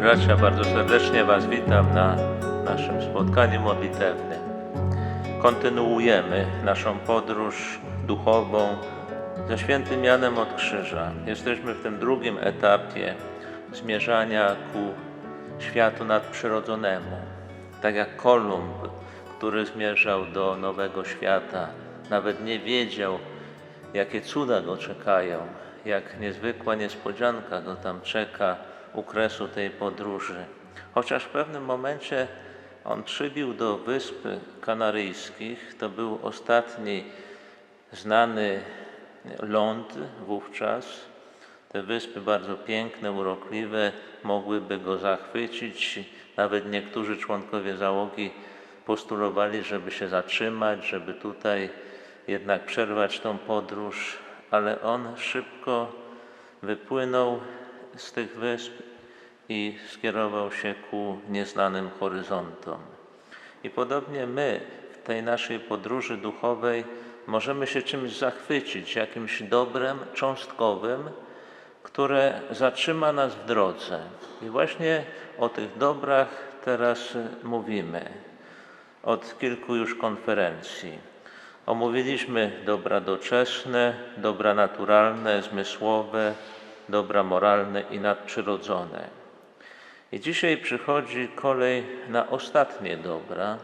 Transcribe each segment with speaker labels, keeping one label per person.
Speaker 1: bracia, bardzo serdecznie Was witam na naszym spotkaniu modlitewnym. Kontynuujemy naszą podróż duchową ze świętym Janem od Krzyża. Jesteśmy w tym drugim etapie zmierzania ku światu nadprzyrodzonemu. Tak jak Kolumb, który zmierzał do nowego świata, nawet nie wiedział, jakie cuda go czekają, jak niezwykła niespodzianka go tam czeka u kresu tej podróży. Chociaż w pewnym momencie on przybił do Wysp Kanaryjskich, to był ostatni znany ląd wówczas. Te wyspy bardzo piękne, urokliwe, mogłyby go zachwycić. Nawet niektórzy członkowie załogi postulowali, żeby się zatrzymać, żeby tutaj jednak przerwać tą podróż, ale on szybko wypłynął z tych wysp i skierował się ku nieznanym horyzontom. I podobnie my w tej naszej podróży duchowej możemy się czymś zachwycić, jakimś dobrem cząstkowym, które zatrzyma nas w drodze. I właśnie o tych dobrach teraz mówimy od kilku już konferencji. Omówiliśmy dobra doczesne, dobra naturalne, zmysłowe, dobra moralne i nadprzyrodzone. I dzisiaj przychodzi kolej na ostatnie dobra,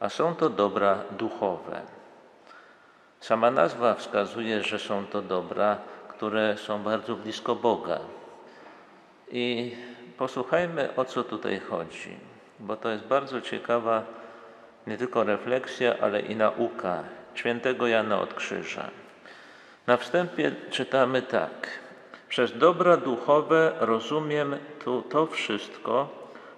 Speaker 1: a są to dobra duchowe. Sama nazwa wskazuje, że są to dobra, które są bardzo blisko Boga. I posłuchajmy, o co tutaj chodzi, bo to jest bardzo ciekawa nie tylko refleksja, ale i nauka świętego Jana od Krzyża. Na wstępie czytamy tak. Przez dobra duchowe rozumiem tu to wszystko,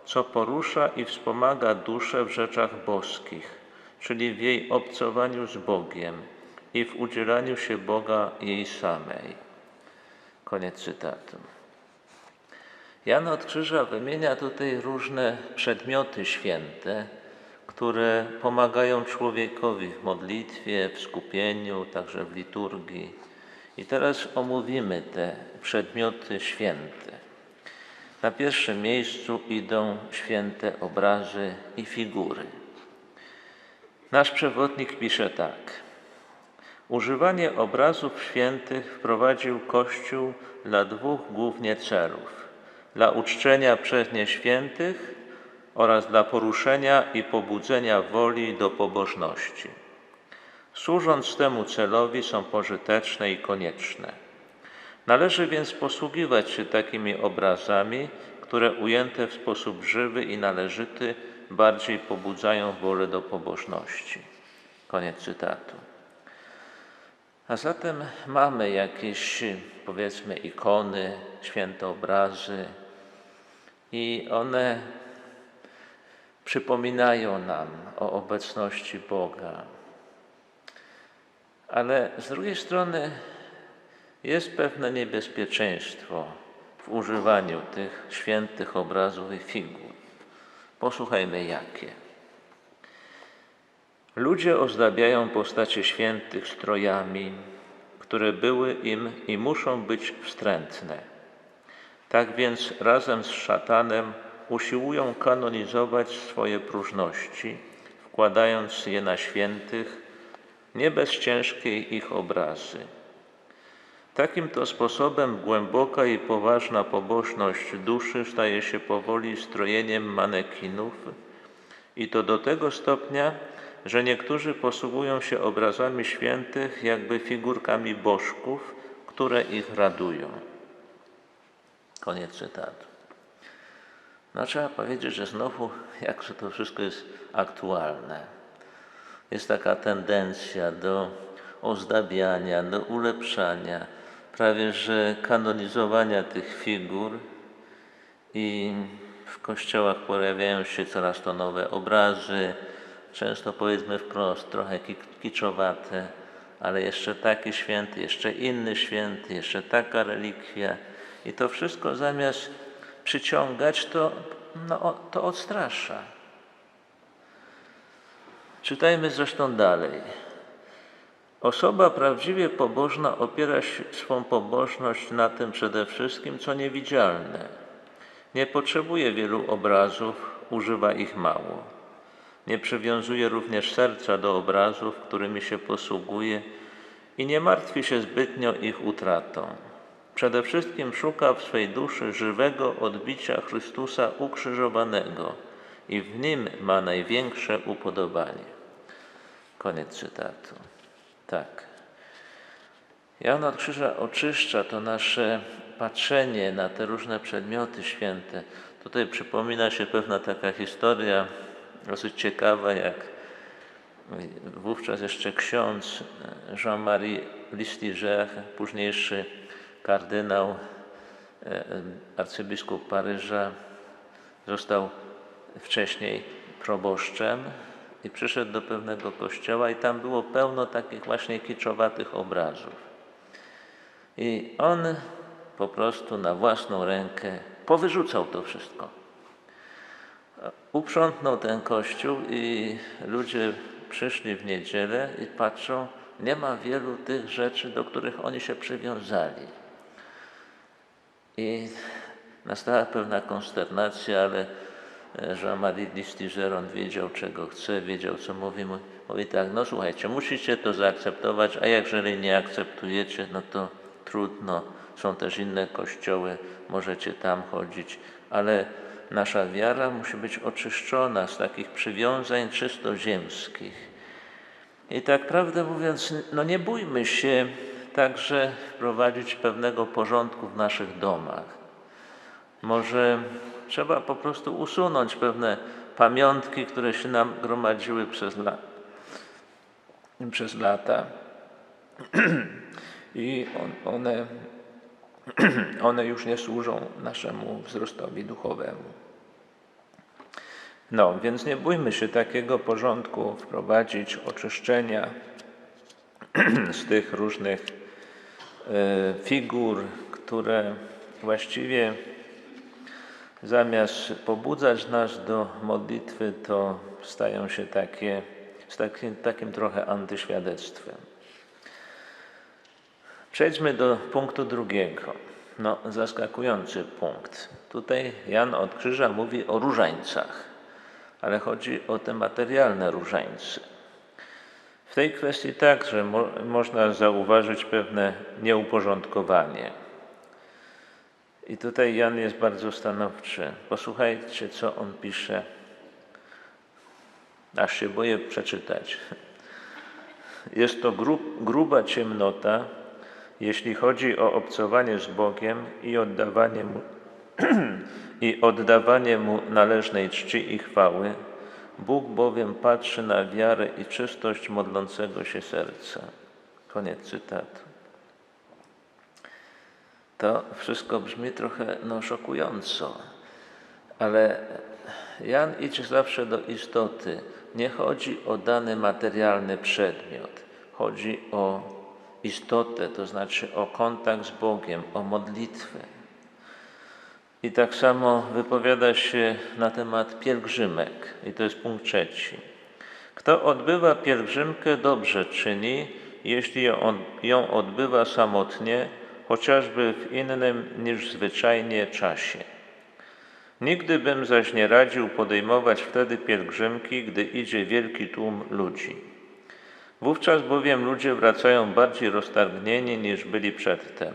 Speaker 1: co porusza i wspomaga duszę w rzeczach boskich, czyli w jej obcowaniu z Bogiem i w udzielaniu się Boga jej samej. Koniec cytatu. Jan od Krzyża wymienia tutaj różne przedmioty święte, które pomagają człowiekowi w modlitwie, w skupieniu, także w liturgii. I teraz omówimy te przedmioty święte. Na pierwszym miejscu idą święte obrazy i figury. Nasz przewodnik pisze tak. Używanie obrazów świętych wprowadził Kościół dla dwóch głównie celów: dla uczczenia przez nie świętych oraz dla poruszenia i pobudzenia woli do pobożności. Służąc temu celowi są pożyteczne i konieczne. Należy więc posługiwać się takimi obrazami, które ujęte w sposób żywy i należyty bardziej pobudzają wolę do pobożności. Koniec cytatu. A zatem mamy jakieś, powiedzmy, ikony, święte obrazy, i one przypominają nam o obecności Boga. Ale z drugiej strony jest pewne niebezpieczeństwo w używaniu tych świętych obrazów i figur. Posłuchajmy jakie. Ludzie ozdabiają postacie świętych strojami, które były im i muszą być wstrętne. Tak więc razem z szatanem usiłują kanonizować swoje próżności, wkładając je na świętych, nie bez ciężkiej ich obrazy. Takim to sposobem głęboka i poważna pobożność duszy staje się powoli strojeniem manekinów i to do tego stopnia, że niektórzy posługują się obrazami świętych jakby figurkami bożków, które ich radują. Koniec cytatu. No trzeba powiedzieć, że znowu jakże to wszystko jest aktualne. Jest taka tendencja do ozdabiania, do ulepszania, prawie że kanonizowania tych figur i w kościołach pojawiają się coraz to nowe obrazy, często powiedzmy wprost, trochę kiczowate, ale jeszcze taki święty, jeszcze inny święty, jeszcze taka relikwia. I to wszystko zamiast przyciągać, to, no, to odstrasza. Czytajmy zresztą dalej. Osoba prawdziwie pobożna opiera swą pobożność na tym przede wszystkim, co niewidzialne. Nie potrzebuje wielu obrazów, używa ich mało. Nie przywiązuje również serca do obrazów, którymi się posługuje i nie martwi się zbytnio ich utratą. Przede wszystkim szuka w swej duszy żywego odbicia Chrystusa ukrzyżowanego i w nim ma największe upodobanie. Koniec cytatu. Tak. Jan od Krzyża oczyszcza to nasze patrzenie na te różne przedmioty święte. Tutaj przypomina się pewna taka historia, dosyć ciekawa, jak wówczas jeszcze ksiądz Jean-Marie Listiger, późniejszy kardynał, e, arcybiskup Paryża, został wcześniej proboszczem i przyszedł do pewnego kościoła i tam było pełno takich właśnie kiczowatych obrazów. I on po prostu na własną rękę powyrzucał to wszystko. Uprzątnął ten kościół i ludzie przyszli w niedzielę i patrzą, nie ma wielu tych rzeczy, do których oni się przywiązali. I nastała pewna konsternacja, ale Jean-Marie Listigeron wiedział, czego chce, wiedział, co mówi. Mówi tak, no słuchajcie, musicie to zaakceptować, a jeżeli nie akceptujecie, no to trudno. Są też inne kościoły, możecie tam chodzić, ale nasza wiara musi być oczyszczona z takich przywiązań czysto ziemskich. I tak prawdę mówiąc, no nie bójmy się także wprowadzić pewnego porządku w naszych domach. Może trzeba po prostu usunąć pewne pamiątki, które się nam gromadziły przez, la przez lata. I on, one, one już nie służą naszemu wzrostowi duchowemu. No, więc nie bójmy się takiego porządku wprowadzić, oczyszczenia z tych różnych e, figur, które właściwie zamiast pobudzać nas do modlitwy, to stają się takie, z takim, takim trochę antyświadectwem. Przejdźmy do punktu drugiego. No, zaskakujący punkt. Tutaj Jan od Krzyża mówi o różańcach, ale chodzi o te materialne różańce. W tej kwestii także mo można zauważyć pewne nieuporządkowanie. I tutaj Jan jest bardzo stanowczy. Posłuchajcie, co on pisze. Aż się boję przeczytać. Jest to grub, gruba ciemnota, jeśli chodzi o obcowanie z Bogiem i oddawanie Mu, i oddawanie Mu należnej czci i chwały, Bóg bowiem patrzy na wiarę i czystość modlącego się serca. Koniec cytatu. To wszystko brzmi trochę no, szokująco, ale Jan idzie zawsze do istoty. Nie chodzi o dany materialny przedmiot, chodzi o istotę, to znaczy o kontakt z Bogiem, o modlitwę. I tak samo wypowiada się na temat pielgrzymek, i to jest punkt trzeci. Kto odbywa pielgrzymkę, dobrze czyni, jeśli ją odbywa samotnie, chociażby w innym niż zwyczajnie czasie. Nigdy bym zaś nie radził podejmować wtedy pielgrzymki, gdy idzie wielki tłum ludzi. Wówczas bowiem ludzie wracają bardziej roztargnieni niż byli przedtem.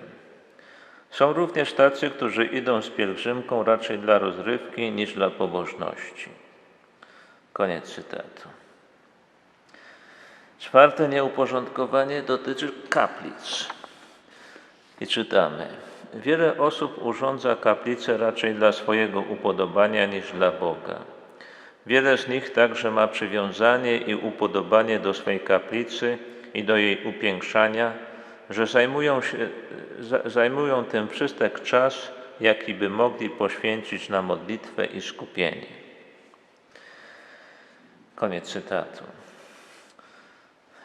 Speaker 1: Są również tacy, którzy idą z pielgrzymką raczej dla rozrywki niż dla pobożności. Koniec cytatu. Czwarte nieuporządkowanie dotyczy kaplic. I czytamy: Wiele osób urządza kaplice raczej dla swojego upodobania niż dla Boga. Wiele z nich także ma przywiązanie i upodobanie do swej kaplicy i do jej upiększania, że zajmują, się, zajmują tym wszystek czas, jaki by mogli poświęcić na modlitwę i skupienie. Koniec cytatu.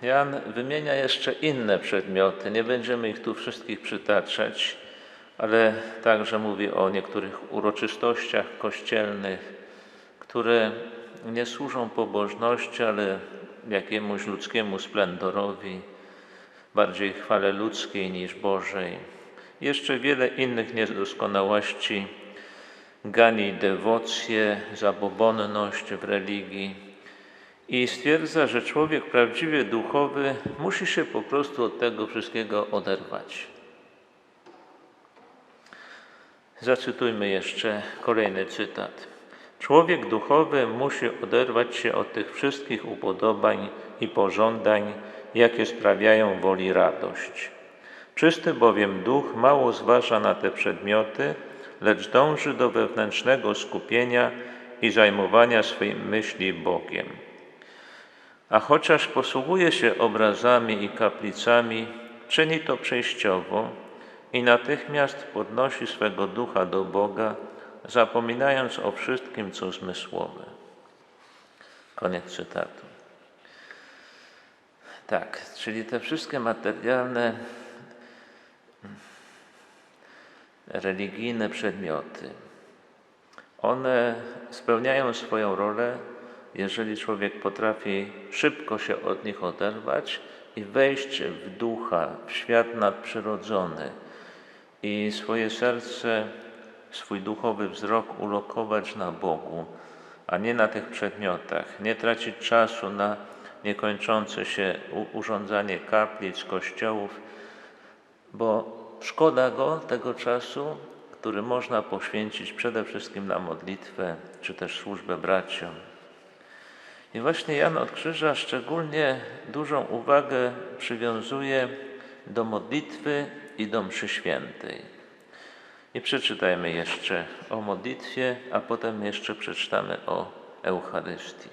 Speaker 1: Jan wymienia jeszcze inne przedmioty, nie będziemy ich tu wszystkich przytaczać, ale także mówi o niektórych uroczystościach kościelnych, które nie służą pobożności, ale jakiemuś ludzkiemu splendorowi, bardziej chwale ludzkiej niż Bożej. Jeszcze wiele innych niedoskonałości. Gani dewocję, zabobonność w religii i stwierdza, że człowiek prawdziwie duchowy musi się po prostu od tego wszystkiego oderwać. Zacytujmy jeszcze kolejny cytat. Człowiek duchowy musi oderwać się od tych wszystkich upodobań i pożądań, jakie sprawiają woli radość. Czysty bowiem duch mało zważa na te przedmioty, lecz dąży do wewnętrznego skupienia i zajmowania swej myśli Bogiem. A chociaż posługuje się obrazami i kaplicami, czyni to przejściowo i natychmiast podnosi swego ducha do Boga, zapominając o wszystkim, co zmysłowe. Koniec cytatu. Tak, czyli te wszystkie materialne, religijne przedmioty, one spełniają swoją rolę, jeżeli człowiek potrafi szybko się od nich oderwać i wejść w ducha, w świat nadprzyrodzony i swoje serce, swój duchowy wzrok ulokować na Bogu, a nie na tych przedmiotach, nie tracić czasu na niekończące się urządzanie kaplic, kościołów, bo szkoda go tego czasu, który można poświęcić przede wszystkim na modlitwę, czy też służbę braciom. I właśnie Jan od Krzyża szczególnie dużą uwagę przywiązuje do modlitwy i do mszy świętej. I przeczytajmy jeszcze o modlitwie, a potem jeszcze przeczytamy o Eucharystii.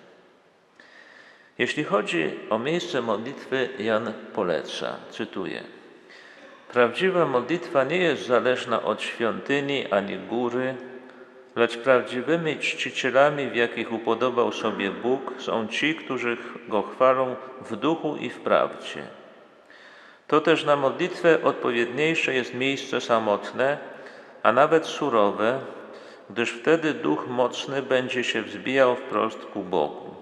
Speaker 1: Jeśli chodzi o miejsce modlitwy, Jan poleca, cytuję: Prawdziwa modlitwa nie jest zależna od świątyni ani góry, lecz prawdziwymi czcicielami, w jakich upodobał sobie Bóg, są ci, którzy go chwalą w duchu i w prawdzie. To też na modlitwę odpowiedniejsze jest miejsce samotne, a nawet surowe, gdyż wtedy duch mocny będzie się wzbijał wprost ku Bogu.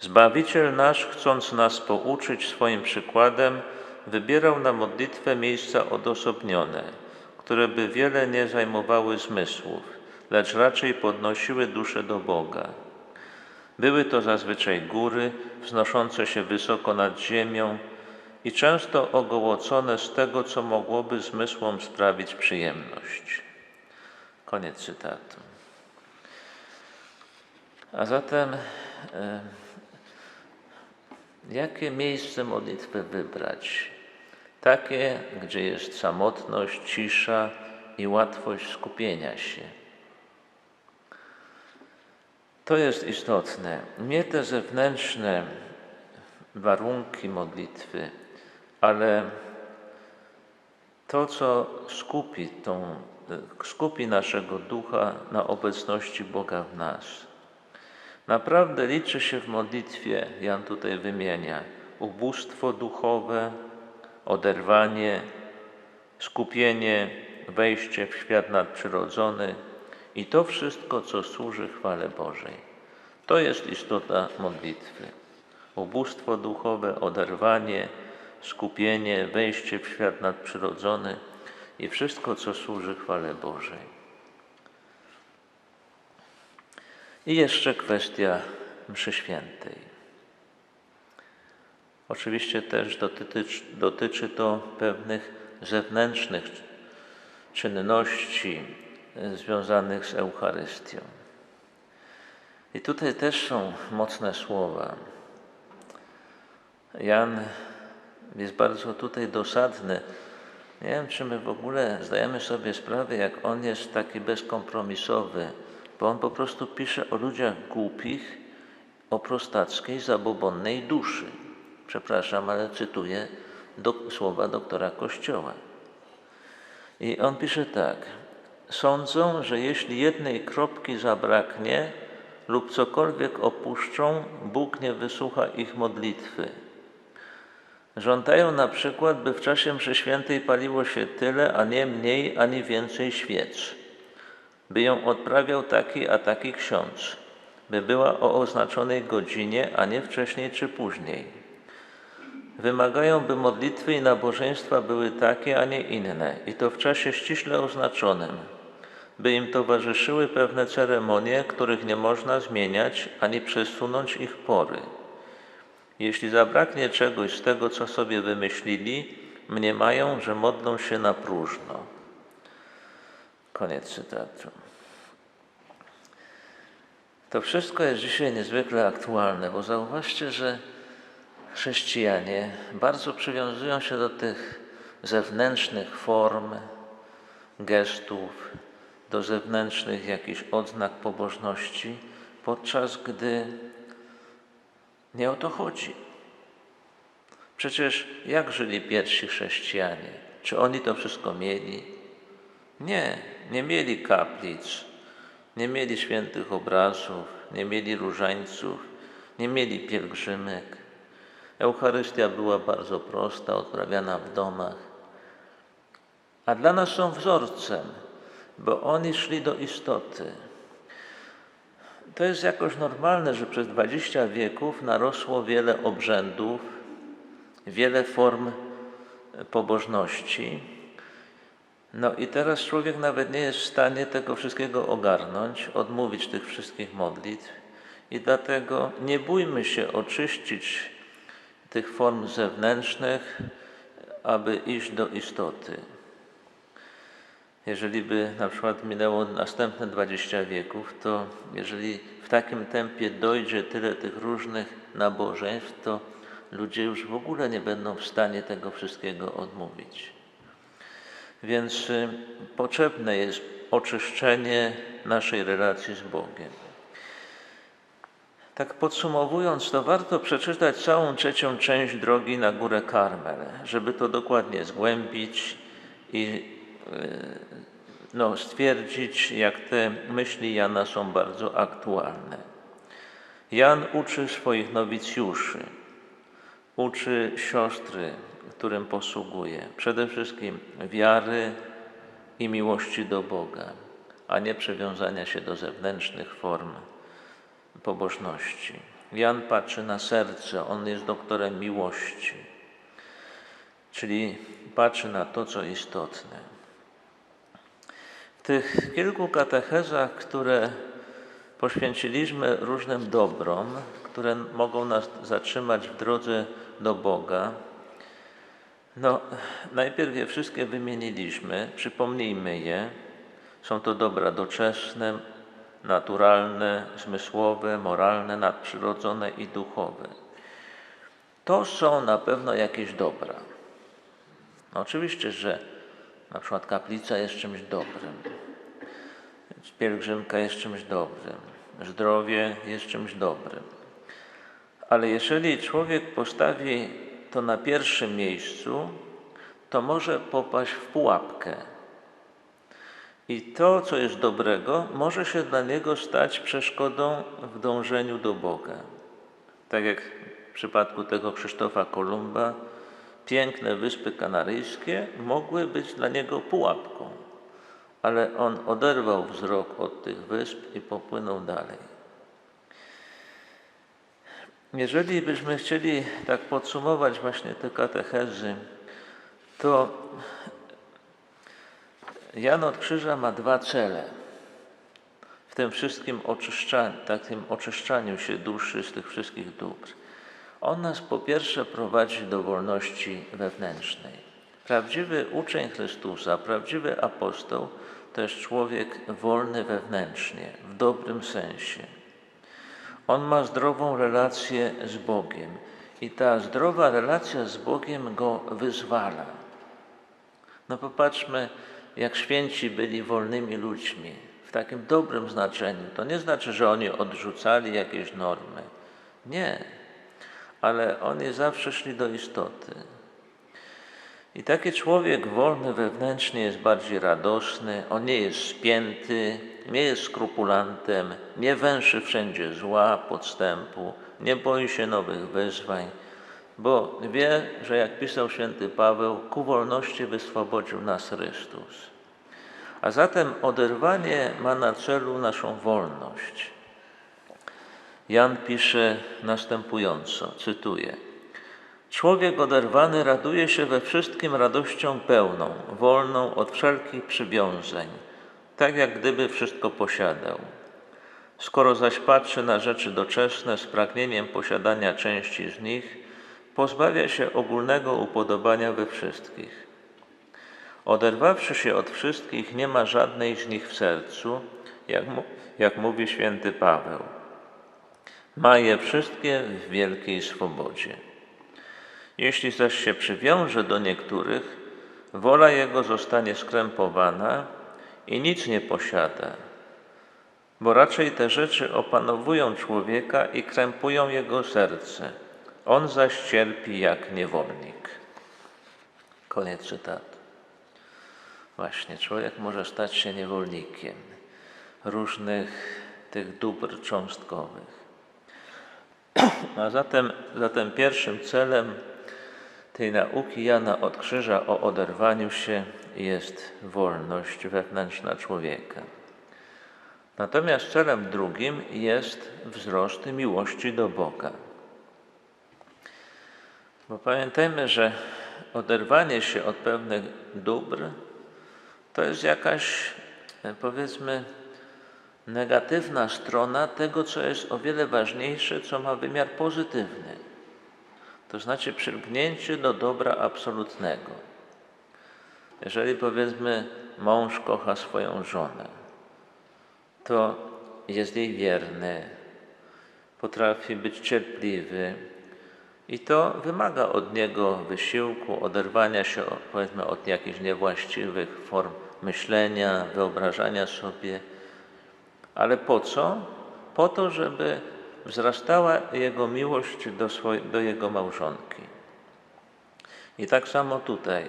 Speaker 1: Zbawiciel nasz, chcąc nas pouczyć swoim przykładem, wybierał na modlitwę miejsca odosobnione, które by wiele nie zajmowały zmysłów, lecz raczej podnosiły duszę do Boga. Były to zazwyczaj góry wznoszące się wysoko nad ziemią i często ogołocone z tego, co mogłoby zmysłom sprawić przyjemność. Koniec cytatu. A zatem, jakie miejsce modlitwy wybrać? Takie, gdzie jest samotność, cisza i łatwość skupienia się. To jest istotne. Nie te zewnętrzne warunki modlitwy, ale to, co skupi, tą, skupi naszego ducha na obecności Boga w nas. Naprawdę liczy się w modlitwie, Jan tutaj wymienia, ubóstwo duchowe, oderwanie, skupienie, wejście w świat nadprzyrodzony i to wszystko, co służy chwale Bożej. To jest istota modlitwy. Ubóstwo duchowe, oderwanie, skupienie, wejście w świat nadprzyrodzony i wszystko, co służy chwale Bożej. I jeszcze kwestia mszy świętej. Oczywiście też dotyczy, dotyczy to pewnych zewnętrznych czynności związanych z Eucharystią. I tutaj też są mocne słowa. Jan jest bardzo tutaj dosadny. Nie wiem, czy my w ogóle zdajemy sobie sprawę, jak on jest taki bezkompromisowy, bo on po prostu pisze o ludziach głupich, o prostackiej, zabobonnej duszy. Przepraszam, ale cytuję do, słowa doktora Kościoła. I on pisze tak. Sądzą, że jeśli jednej kropki zabraknie lub cokolwiek opuszczą, Bóg nie wysłucha ich modlitwy. Żądają na przykład, by w czasie mszy świętej paliło się tyle, a nie mniej, ani więcej świec. By ją odprawiał taki, a taki ksiądz. By była o oznaczonej godzinie, a nie wcześniej czy później. Wymagają, by modlitwy i nabożeństwa były takie, a nie inne, i to w czasie ściśle oznaczonym. by im towarzyszyły pewne ceremonie, których nie można zmieniać ani przesunąć ich pory. Jeśli zabraknie czegoś z tego, co sobie wymyślili, mniemają, że modlą się na próżno. Koniec cytatu. To wszystko jest dzisiaj niezwykle aktualne, bo zauważcie, że chrześcijanie bardzo przywiązują się do tych zewnętrznych form, gestów, do zewnętrznych jakichś odznak pobożności, podczas gdy nie o to chodzi. Przecież jak żyli pierwsi chrześcijanie? Czy oni to wszystko mieli? Nie, nie mieli kaplic, nie mieli świętych obrazów, nie mieli różańców, nie mieli pielgrzymek. Eucharystia była bardzo prosta, odprawiana w domach. A dla nas są wzorcem, bo oni szli do istoty. To jest jakoś normalne, że przez 20 wieków narosło wiele obrzędów, wiele form pobożności. No i teraz człowiek nawet nie jest w stanie tego wszystkiego ogarnąć, odmówić tych wszystkich modlitw. I dlatego nie bójmy się oczyścić tych form zewnętrznych, aby iść do istoty. Jeżeli by na przykład minęło następne 20 wieków, to jeżeli w takim tempie dojdzie tyle tych różnych nabożeństw, to ludzie już w ogóle nie będą w stanie tego wszystkiego odmówić. Więc y, potrzebne jest oczyszczenie naszej relacji z Bogiem. Tak podsumowując, to warto przeczytać całą trzecią część drogi na górę Karmel, żeby to dokładnie zgłębić i y, no, stwierdzić, jak te myśli Jana są bardzo aktualne. Jan uczy swoich nowicjuszy, uczy siostry, którym posługuje, przede wszystkim wiary i miłości do Boga, a nie przywiązania się do zewnętrznych form pobożności. Jan patrzy na serce, on jest doktorem miłości, czyli patrzy na to, co istotne. W tych kilku katechezach, które poświęciliśmy różnym dobrom, które mogą nas zatrzymać w drodze do Boga, no, najpierw je wszystkie wymieniliśmy, przypomnijmy je. Są to dobra doczesne, naturalne, zmysłowe, moralne, nadprzyrodzone i duchowe. To są na pewno jakieś dobra. No oczywiście, że na przykład kaplica jest czymś dobrym, pielgrzymka jest czymś dobrym, zdrowie jest czymś dobrym. Ale jeżeli człowiek postawi to na pierwszym miejscu, to może popaść w pułapkę. I to, co jest dobrego, może się dla niego stać przeszkodą w dążeniu do Boga. Tak jak w przypadku tego Krzysztofa Kolumba, piękne Wyspy Kanaryjskie mogły być dla niego pułapką, ale on oderwał wzrok od tych wysp i popłynął dalej. Jeżeli byśmy chcieli tak podsumować właśnie te katechezy, to Jan od Krzyża ma dwa cele w tym wszystkim oczyszczaniu, takim oczyszczaniu się duszy z tych wszystkich dóbr. On nas po pierwsze prowadzi do wolności wewnętrznej. Prawdziwy uczeń Chrystusa, prawdziwy apostoł to jest człowiek wolny wewnętrznie, w dobrym sensie. On ma zdrową relację z Bogiem i ta zdrowa relacja z Bogiem go wyzwala. No popatrzmy, jak święci byli wolnymi ludźmi, w takim dobrym znaczeniu. To nie znaczy, że oni odrzucali jakieś normy. Nie, ale oni zawsze szli do istoty. I taki człowiek wolny wewnętrznie jest bardziej radosny, on nie jest spięty, nie jest skrupulantem, nie węszy wszędzie zła, podstępu, nie boi się nowych wyzwań, bo wie, że jak pisał święty Paweł, ku wolności wyswobodził nas Chrystus. A zatem oderwanie ma na celu naszą wolność. Jan pisze następująco, cytuję: Człowiek oderwany raduje się we wszystkim radością pełną, wolną od wszelkich przywiązań, tak jak gdyby wszystko posiadał. Skoro zaś patrzy na rzeczy doczesne z pragnieniem posiadania części z nich, pozbawia się ogólnego upodobania we wszystkich. Oderwawszy się od wszystkich, nie ma żadnej z nich w sercu, jak, jak mówi święty Paweł. Ma je wszystkie w wielkiej swobodzie. Jeśli zaś się przywiąże do niektórych, wola jego zostanie skrępowana i nic nie posiada, bo raczej te rzeczy opanowują człowieka i krępują jego serce. On zaś cierpi jak niewolnik. Koniec cytatu. Właśnie, człowiek może stać się niewolnikiem różnych tych dóbr cząstkowych. A zatem, zatem pierwszym celem tej nauki Jana od Krzyża o oderwaniu się jest wolność wewnętrzna człowieka. Natomiast celem drugim jest wzrost miłości do Boga. Bo pamiętajmy, że oderwanie się od pewnych dóbr to jest jakaś, powiedzmy, negatywna strona tego, co jest o wiele ważniejsze, co ma wymiar pozytywny. To znaczy przylgnięcie do dobra absolutnego. Jeżeli powiedzmy mąż kocha swoją żonę, to jest jej wierny, potrafi być cierpliwy i to wymaga od niego wysiłku, oderwania się powiedzmy od jakichś niewłaściwych form myślenia, wyobrażania sobie. Ale po co? Po to, żeby wzrastała jego miłość do, swojej, do jego małżonki. I tak samo tutaj.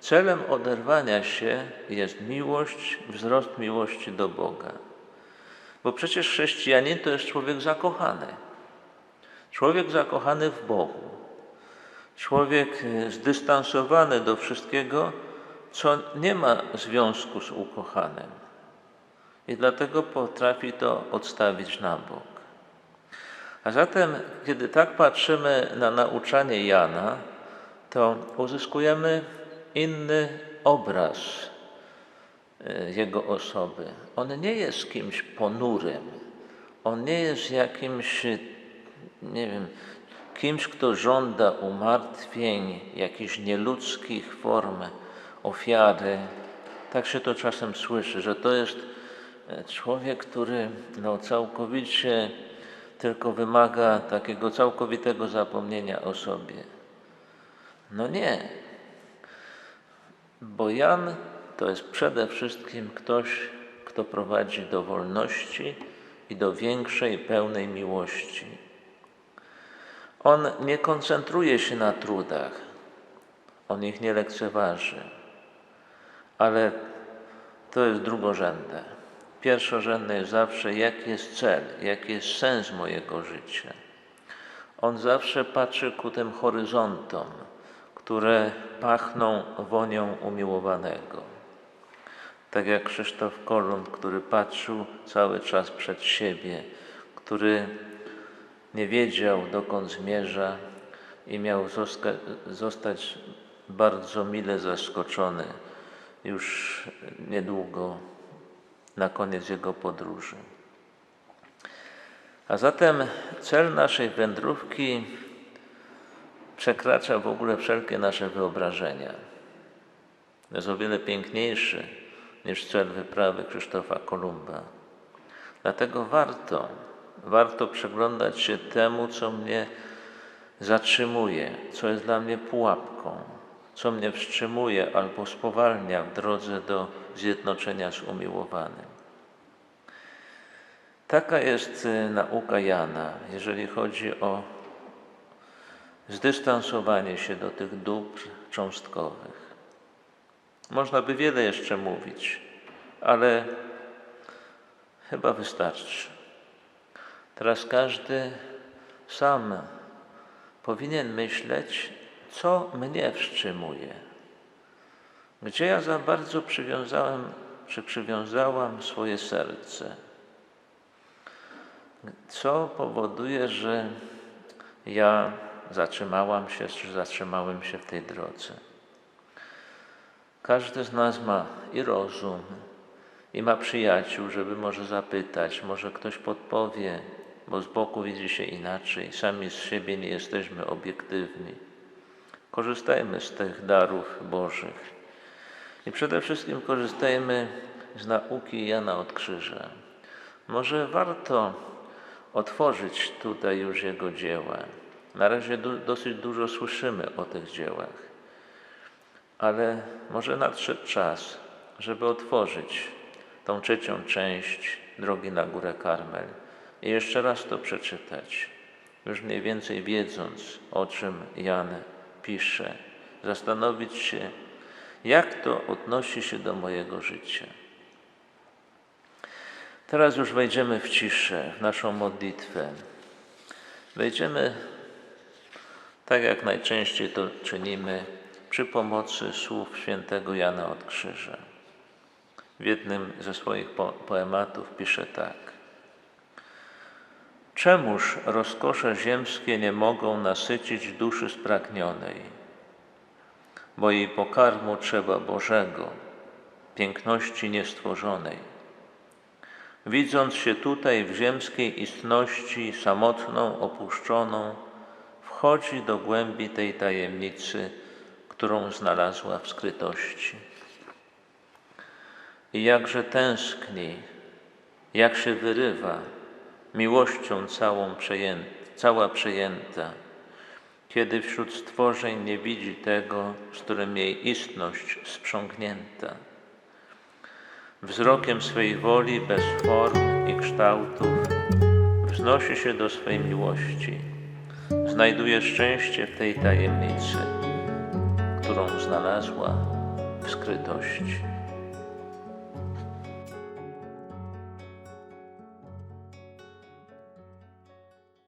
Speaker 1: Celem oderwania się jest miłość, wzrost miłości do Boga. Bo przecież chrześcijanin to jest człowiek zakochany. Człowiek zakochany w Bogu. Człowiek e, zdystansowany do wszystkiego, co nie ma związku z ukochanym. I dlatego potrafi to odstawić na bok. A zatem, kiedy tak patrzymy na nauczanie Jana, to uzyskujemy inny obraz e, jego osoby. On nie jest kimś ponurym, on nie jest jakimś, nie wiem, kimś, kto żąda umartwień, jakichś nieludzkich form ofiary. Tak się to czasem słyszy, że to jest e, człowiek, który no, całkowicie tylko wymaga takiego całkowitego zapomnienia o sobie. No nie. Bo Jan to jest przede wszystkim ktoś, kto prowadzi do wolności i do większej, pełnej miłości. On nie koncentruje się na trudach, on ich nie lekceważy, ale to jest drugorzędne. Pierwszorzędne jest zawsze, jaki jest cel, jaki jest sens mojego życia. On zawsze patrzy ku tym horyzontom, które pachną wonią umiłowanego. Tak jak Krzysztof Kolumb, który patrzył cały czas przed siebie, który nie wiedział, dokąd zmierza i miał zostać bardzo mile zaskoczony już niedługo na koniec jego podróży. A zatem cel naszej wędrówki przekracza w ogóle wszelkie nasze wyobrażenia. Jest o wiele piękniejszy niż cel wyprawy Krzysztofa Kolumba. Dlatego warto, warto przyglądać się temu, co mnie zatrzymuje, co jest dla mnie pułapką, co mnie wstrzymuje albo spowalnia w drodze do zjednoczenia z umiłowanym. Taka jest y, nauka Jana, jeżeli chodzi o zdystansowanie się do tych dóbr cząstkowych. Można by wiele jeszcze mówić, ale chyba wystarczy. Teraz każdy sam powinien myśleć, co mnie wstrzymuje. Gdzie ja za bardzo przywiązałem, czy przywiązałam swoje serce? Co powoduje, że ja zatrzymałam się, czy zatrzymałem się w tej drodze? Każdy z nas ma i rozum, i ma przyjaciół, żeby może zapytać, może ktoś podpowie, bo z boku widzi się inaczej. Sami z siebie nie jesteśmy obiektywni. Korzystajmy z tych darów Bożych. I przede wszystkim korzystajmy z nauki Jana od Krzyża. Może warto otworzyć tutaj już jego dzieła. Na razie du- dosyć dużo słyszymy o tych dziełach, ale może nadszedł czas, żeby otworzyć tą trzecią część drogi na górę Karmel i jeszcze raz to przeczytać, już mniej więcej wiedząc, o czym Jan pisze, zastanowić się, jak to odnosi się do mojego życia. Teraz już wejdziemy w ciszę, w naszą modlitwę. Wejdziemy, tak jak najczęściej to czynimy, przy pomocy słów świętego Jana od Krzyża. W jednym ze swoich po- poematów pisze tak. Czemuż rozkosze ziemskie nie mogą nasycić duszy spragnionej? Bo jej pokarmu trzeba Bożego, piękności niestworzonej. Widząc się tutaj w ziemskiej istności samotną, opuszczoną, wchodzi do głębi tej tajemnicy, którą znalazła w skrytości. I jakże tęskni, jak się wyrywa, miłością całą przejęta, cała przejęta, kiedy wśród stworzeń nie widzi tego, z którym jej istność sprzągnięta. Wzrokiem swej woli, bez form i kształtów, wznosi się do swej miłości. Znajduje szczęście w tej tajemnicy, którą znalazła w skrytości.